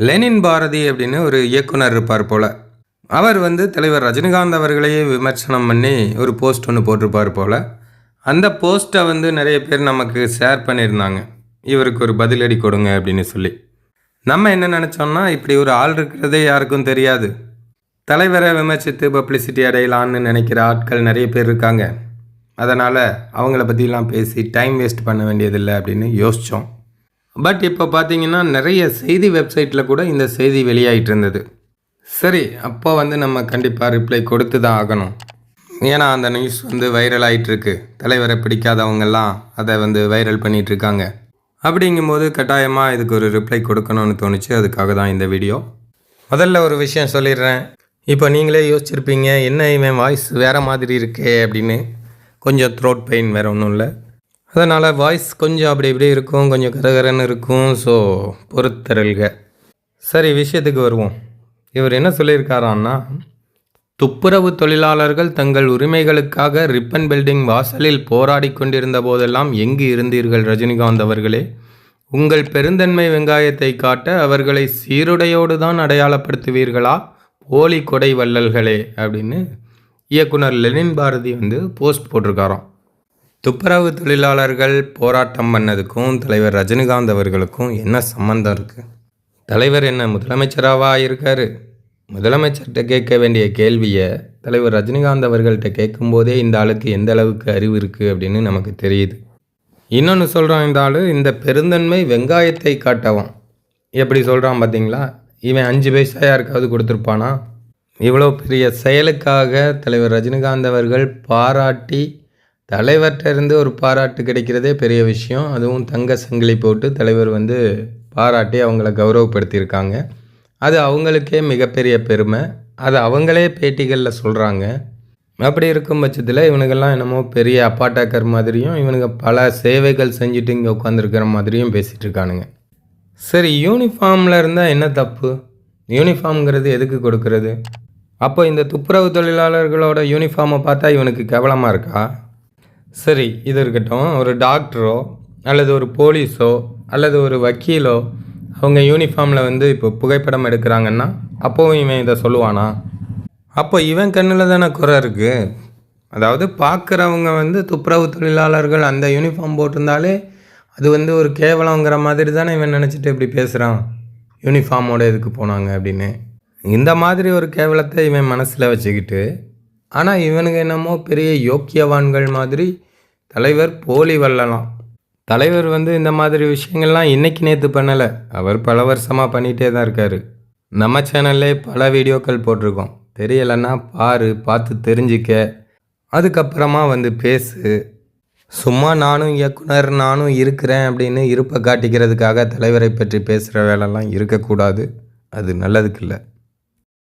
Lenin Bharathi அப்படின்னு ஒரு இயக்குனர் இருப்பார் போல். அவர் வந்து தலைவர் ரஜினிகாந்த் அவர்களையே விமர்சனம் பண்ணி ஒரு போஸ்ட் ஒன்று போட்டிருப்பார் போல். அந்த போஸ்ட்டை வந்து நிறைய பேர் நமக்கு ஷேர் பண்ணியிருந்தாங்க. இவருக்கு ஒரு பதிலடி கொடுங்க அப்படின்னு சொல்லி. நம்ம என்ன நினச்சோம்னா இப்படி ஒரு ஆள் இருக்கிறதே யாருக்கும் தெரியாது. தலைவரை விமர்சித்து பப்ளிசிட்டி அடையலான்னு நினைக்கிற ஆட்கள் நிறைய பேர் இருக்காங்க. அதனால் அவங்கள பற்றிலாம் பேசி டைம் வேஸ்ட் பண்ண வேண்டியதில்லை அப்படின்னு யோசித்தோம் பட் இப்போ பார்த்தீங்கன்னா நிறைய செய்தி வெப்சைட்டில் கூட இந்த செய்தி வெளியாகிட்டு இருந்தது சரி அப்போ வந்து நம்ம கண்டிப்பாக ரிப்ளை கொடுத்து தான் ஆகணும். ஏன்னா அந்த நியூஸ் வந்து வைரல் ஆகிட்டுருக்கு தலைவரை பிடிக்காதவங்கெல்லாம் அதை வந்து வைரல் பண்ணிகிட்ருக்காங்க அப்படிங்கும்போது கட்டாயமாக இதுக்கு ஒரு ரிப்ளை கொடுக்கணும்னு தோணுச்சு. அதுக்காக தான் இந்த வீடியோ முதல்ல ஒரு விஷயம் சொல்லிடுறேன். இப்போ நீங்களே யோசிச்சிருப்பீங்க என்ன இவன் வாய்ஸ் வேறு மாதிரி இருக்கே அப்படின்னு. கொஞ்சம் த்ரோட் பெயின் வேறு ஒன்றும் இல்லை. அதனால் வாய்ஸ் கொஞ்சம் அப்படி இப்படி இருக்கும் கொஞ்சம் கரகரன்னு இருக்கும். ஸோ பொறுத்தரல்க சரி விஷயத்துக்கு வருவோம். இவர் என்ன சொல்லியிருக்காரான்னா துப்புரவு தொழிலாளர்கள் தங்கள் உரிமைகளுக்காக ரிப்பன் பில்டிங் வாசலில் போராடி கொண்டிருந்த போதெல்லாம் எங்கு இருந்தீர்கள் ரஜினிகாந்த் அவர்களே? உங்கள் பெருந்தன்மை வெங்காயத்தை காட்ட அவர்களை சீருடையோடு தான் அடையாளப்படுத்துவீர்களா? போலி கொடை வள்ளல்களே அப்படின்னு இயக்குனர் லெனின் பாரதி வந்து போஸ்ட் போட்டிருக்காராம். துப்புரவு தொழிலாளர்கள் போராட்டம் பண்ணதுக்கும் தலைவர் ரஜினிகாந்த் அவர்களுக்கும் என்ன சம்மந்தம் இருக்குது தலைவர் என்ன முதலமைச்சராவா இருக்காரு? முதலமைச்சர்கிட்ட கேட்க வேண்டிய கேள்வியை தலைவர் ரஜினிகாந்த் அவர்கள்ட்ட கேட்கும்போதே இந்த ஆளுக்கு எந்த அளவுக்கு அறிவு இருக்குது அப்படின்னு நமக்கு தெரியுது. இன்னொன்று சொல்கிறான் இந்த ஆள் இந்த பெருந்தன்மை வெங்காயத்தை காட்டவும். எப்படி சொல்கிறான் பார்த்தீங்களா இவன் அஞ்சு பைசா யாருக்காவது கொடுத்துருப்பானா? இவ்வளோ பெரிய செயலுக்காக தலைவர் ரஜினிகாந்த் அவர்கள் பாராட்டி தலைவர்கிட்ட இருந்து ஒரு பாராட்டு கிடைக்கிறதே பெரிய விஷயம். அதுவும் தங்க சங்கிலி போட்டு தலைவர் வந்து பாராட்டி அவங்கள கௌரவப்படுத்தியிருக்காங்க. அது அவங்களுக்கே மிகப்பெரிய பெருமை. அது அவங்களே பேட்டிகளில் சொல்கிறாங்க அப்படி இருக்கும் பட்சத்தில் இவனுங்கெல்லாம் என்னமோ பெரிய அப்பாட்டாக்கர் மாதிரியும் இவனுங்க பல சேவைகள் செஞ்சுட்டு இங்கே உட்காந்துருக்கிற மாதிரியும் பேசிகிட்டு இருக்கானுங்க. சரி யூனிஃபார்மில் இருந்தால் என்ன தப்பு? யூனிஃபார்ம்ங்கிறது எதுக்கு கொடுக்கறது? அப்போ இந்த துப்புரவு தொழிலாளர்களோட யூனிஃபார்மை பார்த்தா இவனுக்கு கேவலமாக இருக்கா? சரி இது இருக்கட்டும். ஒரு டாக்டரோ அல்லது ஒரு போலீஸோ அல்லது ஒரு வக்கீலோ அவங்க யூனிஃபார்மில் வந்து இப்போ புகைப்படம் எடுக்கிறாங்கன்னா அப்போவும் இவன் இதை சொல்லுவானா? அப்போ இவன் கண்ணில் தானே குறை இருக்குது அதாவது பார்க்குறவங்க வந்து துப்புரவு தொழிலாளர்கள் அந்த யூனிஃபார்ம் போட்டிருந்தாலே அது வந்து ஒரு கேவலங்கிற மாதிரி தானே இவன் நினச்சிட்டு இப்படி பேசுகிறான் யூனிஃபார்மோட எதுக்கு போனாங்க அப்படின்னு. இந்த மாதிரி ஒரு கேவலத்தை இவன் மனசில் வச்சுக்கிட்டு ஆனால் இவனுங்க என்னமோ பெரிய யோக்கியவான்கள் மாதிரி தலைவர் போலி வல்லலாம் தலைவர் வந்து இந்த மாதிரி விஷயங்கள்லாம் இன்றைக்கி நேற்று பண்ணலை. அவர் பல வருஷமாக பண்ணிகிட்டே தான் இருக்கார். நம்ம சேனல்லே பல வீடியோக்கள் போட்டிருக்கோம். தெரியலைன்னா பாரு பார்த்து தெரிஞ்சிக்க. அதுக்கப்புறமா வந்து பேசு. சும்மா நானும் இயக்குனர் நானும் இருக்கிறேன் அப்படின்னு இருப்பை காட்டிக்கிறதுக்காக தலைவரை பற்றி பேசுகிற வேலைலாம் இருக்கக்கூடாது. அது நல்லதுக்கு இல்லை.